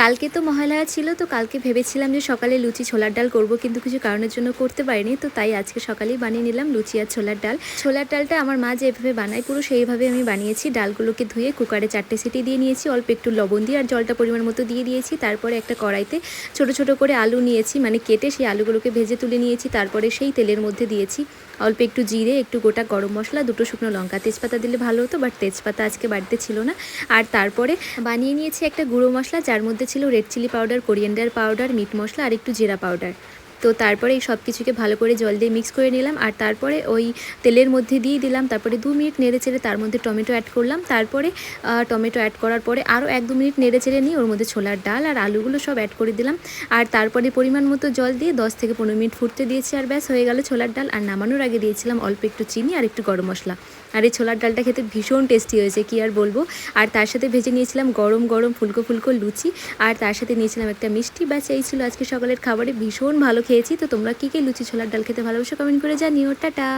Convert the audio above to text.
কালকে তো মহালয়া ছিল, তো কালকে ভেবেছিলাম যে সকালে লুচি ছোলার ডাল করব, কিন্তু কিছু কারণের জন্য করতে পারিনি, তো তাই আজকে সকালেই বানিয়ে নিলাম লুচি আর ছোলার ডাল। ছোলার ডালটা আমার মা যেভাবে বানায় পুরো সেইভাবে আমি বানিয়েছি, ডালগুলোকে ধুয়ে কুকারে চারটে সিটি দিয়ে নিয়েছি, অল্প একটু লবণ দিয়ে আর জলটা পরিমাণ মতো দিয়ে দিয়েছি, তারপরে একটা কড়াইতে ছোট ছোট করে আলু নিয়েছি মানে কেটে সেই আলুগুলোকে ভেজে তুলে নিয়েছি, তারপরে সেই তেলের মধ্যে দিয়েছি অল্প একটু জিরে, একটু গোটা গরম মশলা, দুটো শুকনো লঙ্কা, তেজপাতা দিলে ভালো হতো, বাট তেজপাতা আজকে বাড়িতে ছিল না। আর তারপরে বানিয়ে নিয়েছি একটা গুঁড়ো মশলা, যার মধ্যে ছিল red chilli powder coriander powder meat masala আর একটু জিরা পাউডার তো তারপরে এই সব কিছুকে ভালো করে জল দিয়ে মিক্স করে নিলাম। আর তারপরে ওই তেলের মধ্যে দিয়ে দিলাম, তারপরে দু মিনিট নেড়ে চেড়ে তার মধ্যে টমেটো অ্যাড করলাম। তারপরে টমেটো অ্যাড করার পরে আরও এক দু মিনিট নেড়ে চেড়ে নিয়ে ওর মধ্যে ছোলার ডাল আর আলুগুলো সব অ্যাড করে দিলাম। আর তারপরে পরিমাণ মতো জল দিয়ে দশ থেকে পনেরো মিনিট ফুটতে দিয়েছি আর ব্যাস হয়ে গেল ছোলার ডাল। আর নামানোর আগে দিয়েছিলাম অল্প একটু চিনি আর একটু গরম মশলা। আর এই ছোলার ডালটা খেতে ভীষণ টেস্টি হয়েছে, কি আর বলব। আর তার সাথে ভেজে নিয়েছিলাম গরম গরম ফুলকো ফুলকো লুচি। আর তার সাথে নিয়েছিলাম একটা মিষ্টি। ব্যাস এই ছিল আজকে সকালের খাবারে। ভীষণ ভালো খেয়েছি তো তোমরা কী কী লুচি ছোলার ডাল খেতে ভালোবাসো কমেন্ট করে জানিও টাটা।